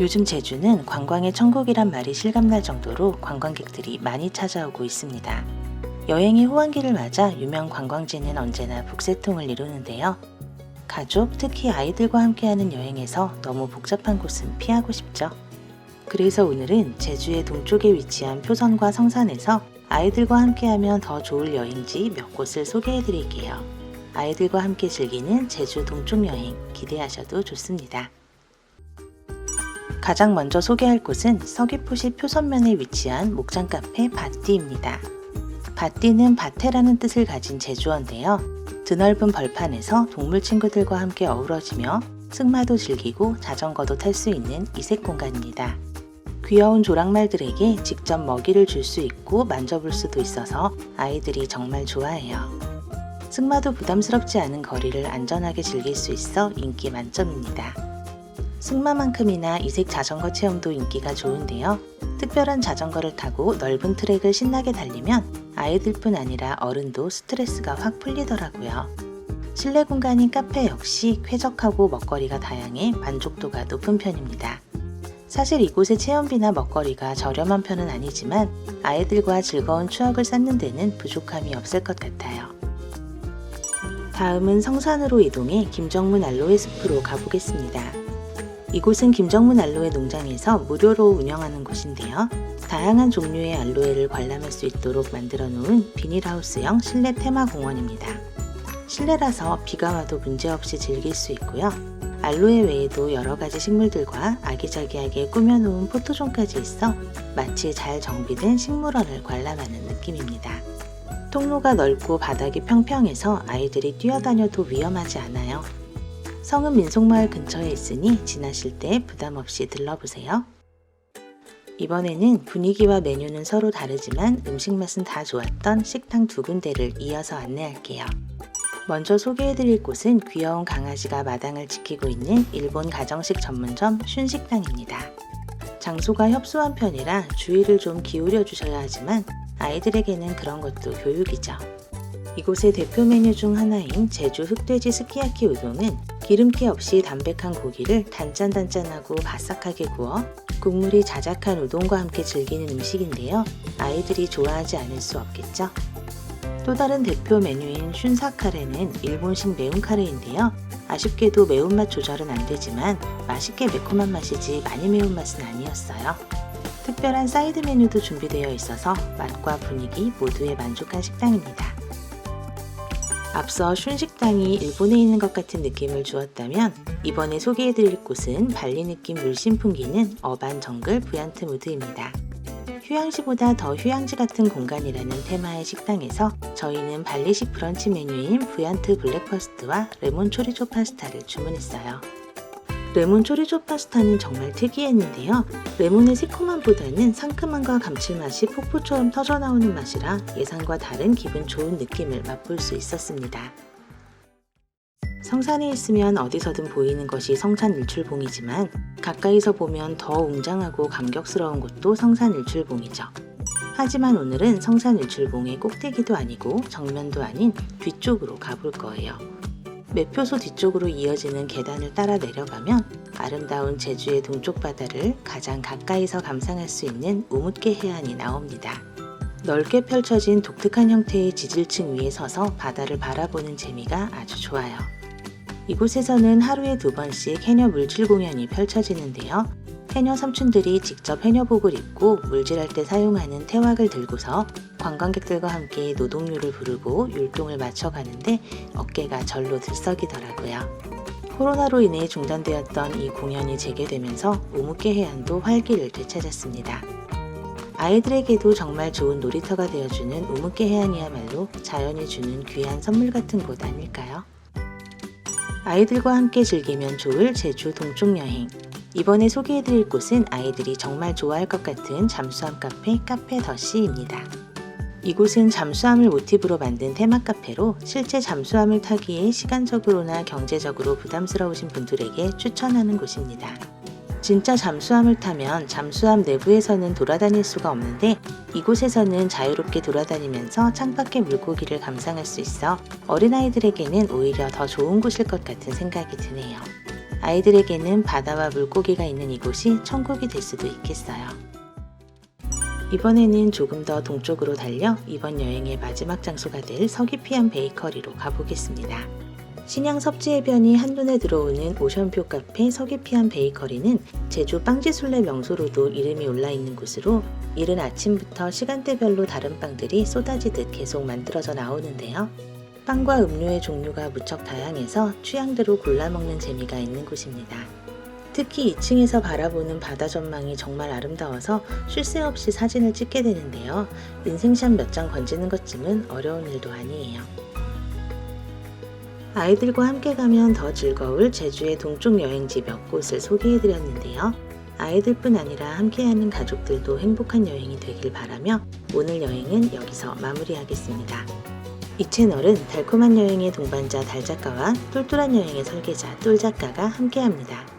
요즘 제주는 관광의 천국이란 말이 실감날 정도로 관광객들이 많이 찾아오고 있습니다. 여행의 호황기를 맞아 유명 관광지는 언제나 북새통을 이루는데요. 가족, 특히 아이들과 함께하는 여행에서 너무 복잡한 곳은 피하고 싶죠. 그래서 오늘은 제주의 동쪽에 위치한 표선과 성산에서 아이들과 함께하면 더 좋을 여행지 몇 곳을 소개해 드릴게요. 아이들과 함께 즐기는 제주 동쪽 여행 기대하셔도 좋습니다. 가장 먼저 소개할 곳은 서귀포시 표선면에 위치한 목장 카페 바띠입니다. 바띠는 밭에라는 뜻을 가진 제주어인데요. 드넓은 벌판에서 동물 친구들과 함께 어우러지며 승마도 즐기고 자전거도 탈 수 있는 이색 공간입니다. 귀여운 조랑말들에게 직접 먹이를 줄 수 있고 만져볼 수도 있어서 아이들이 정말 좋아해요. 승마도 부담스럽지 않은 거리를 안전하게 즐길 수 있어 인기 만점입니다. 승마만큼이나 이색 자전거 체험도 인기가 좋은데요. 특별한 자전거를 타고 넓은 트랙을 신나게 달리면 아이들뿐 아니라 어른도 스트레스가 확 풀리더라고요. 실내 공간인 카페 역시 쾌적하고 먹거리가 다양해 만족도가 높은 편입니다. 사실 이곳의 체험비나 먹거리가 저렴한 편은 아니지만 아이들과 즐거운 추억을 쌓는 데는 부족함이 없을 것 같아요. 다음은 성산으로 이동해 김정문 알로에 숲으로 가보겠습니다. 이곳은 김정문 알로에 농장에서 무료로 운영하는 곳인데요. 다양한 종류의 알로에를 관람할 수 있도록 만들어 놓은 비닐하우스형 실내 테마 공원입니다. 실내라서 비가 와도 문제없이 즐길 수 있고요. 알로에 외에도 여러 가지 식물들과 아기자기하게 꾸며놓은 포토존까지 있어 마치 잘 정비된 식물원을 관람하는 느낌입니다. 통로가 넓고 바닥이 평평해서 아이들이 뛰어다녀도 위험하지 않아요. 성은 민속마을 근처에 있으니 지나실 때 부담 없이 들러보세요. 이번에는 분위기와 메뉴는 서로 다르지만 음식 맛은 다 좋았던 식당 두 군데를 이어서 안내할게요. 먼저 소개해드릴 곳은 귀여운 강아지가 마당을 지키고 있는 일본 가정식 전문점 슌식당입니다. 장소가 협소한 편이라 주의를 좀 기울여 주셔야 하지만 아이들에게는 그런 것도 교육이죠. 이곳의 대표 메뉴 중 하나인 제주 흑돼지 스키야키 우동은 기름기 없이 담백한 고기를 단짠단짠하고 바삭하게 구워 국물이 자작한 우동과 함께 즐기는 음식인데요. 아이들이 좋아하지 않을 수 없겠죠. 또 다른 대표 메뉴인 슌사 카레는 일본식 매운 카레인데요. 아쉽게도 매운맛 조절은 안 되지만 맛있게 매콤한 맛이지 많이 매운 맛은 아니었어요. 특별한 사이드 메뉴도 준비되어 있어서 맛과 분위기 모두에 만족한 식당입니다. 앞서 슌식당이 일본에 있는 것 같은 느낌을 주었다면 이번에 소개해드릴 곳은 발리 느낌 물씬 풍기는 어반 정글 부얀트 무드입니다. 휴양지보다 더 휴양지 같은 공간이라는 테마의 식당에서 저희는 발리식 브런치 메뉴인 부얀트 블랙퍼스트와 레몬 초리조 파스타를 주문했어요. 레몬 초리조 파스타는 정말 특이했는데요. 레몬의 새콤함보다는 상큼함과 감칠맛이 폭포처럼 터져나오는 맛이라 예상과 다른 기분 좋은 느낌을 맛볼 수 있었습니다. 성산에 있으면 어디서든 보이는 것이 성산 일출봉이지만 가까이서 보면 더 웅장하고 감격스러운 곳도 성산 일출봉이죠. 하지만 오늘은 성산 일출봉의 꼭대기도 아니고 정면도 아닌 뒤쪽으로 가볼 거예요. 매표소 뒤쪽으로 이어지는 계단을 따라 내려가면 아름다운 제주의 동쪽 바다를 가장 가까이서 감상할 수 있는 우뭇개 해안이 나옵니다. 넓게 펼쳐진 독특한 형태의 지질층 위에 서서 바다를 바라보는 재미가 아주 좋아요. 이곳에서는 하루에 두 번씩 해녀 물질 공연이 펼쳐지는데요. 해녀 삼촌들이 직접 해녀복을 입고 물질할 때 사용하는 태왁을 들고서 관광객들과 함께 노동요를 부르고 율동을 맞춰가는데 어깨가 절로 들썩이더라고요. 코로나로 인해 중단되었던 이 공연이 재개되면서 우묵계 해안도 활기를 되찾았습니다. 아이들에게도 정말 좋은 놀이터가 되어주는 우묵계 해안이야말로 자연이 주는 귀한 선물 같은 곳 아닐까요? 아이들과 함께 즐기면 좋을 제주 동쪽 여행. 이번에 소개해드릴 곳은 아이들이 정말 좋아할 것 같은 잠수함 카페 카페 더시입니다. 이곳은 잠수함을 모티브로 만든 테마 카페로 실제 잠수함을 타기에 시간적으로나 경제적으로 부담스러우신 분들에게 추천하는 곳입니다. 진짜 잠수함을 타면 잠수함 내부에서는 돌아다닐 수가 없는데 이곳에서는 자유롭게 돌아다니면서 창밖의 물고기를 감상할 수 있어 어린아이들에게는 오히려 더 좋은 곳일 것 같은 생각이 드네요. 아이들에게는 바다와 물고기가 있는 이곳이 천국이 될 수도 있겠어요. 이번에는 조금 더 동쪽으로 달려 이번 여행의 마지막 장소가 될 서귀피안 베이커리로 가보겠습니다. 신양 섭지 해변이 한눈에 들어오는 오션뷰 카페 서귀피안 베이커리는 제주 빵지술래 명소로도 이름이 올라 있는 곳으로 이른 아침부터 시간대별로 다른 빵들이 쏟아지듯 계속 만들어져 나오는데요. 빵과 음료의 종류가 무척 다양해서 취향대로 골라 먹는 재미가 있는 곳입니다. 특히 2층에서 바라보는 바다 전망이 정말 아름다워서 쉴 새 없이 사진을 찍게 되는데요. 인생샷 몇 장 건지는 것쯤은 어려운 일도 아니에요. 아이들과 함께 가면 더 즐거울 제주의 동쪽 여행지 몇 곳을 소개해 드렸는데요. 아이들뿐 아니라 함께하는 가족들도 행복한 여행이 되길 바라며 오늘 여행은 여기서 마무리하겠습니다. 이 채널은 달콤한 여행의 동반자 달작가와 똘똘한 여행의 설계자 똘작가가 함께합니다.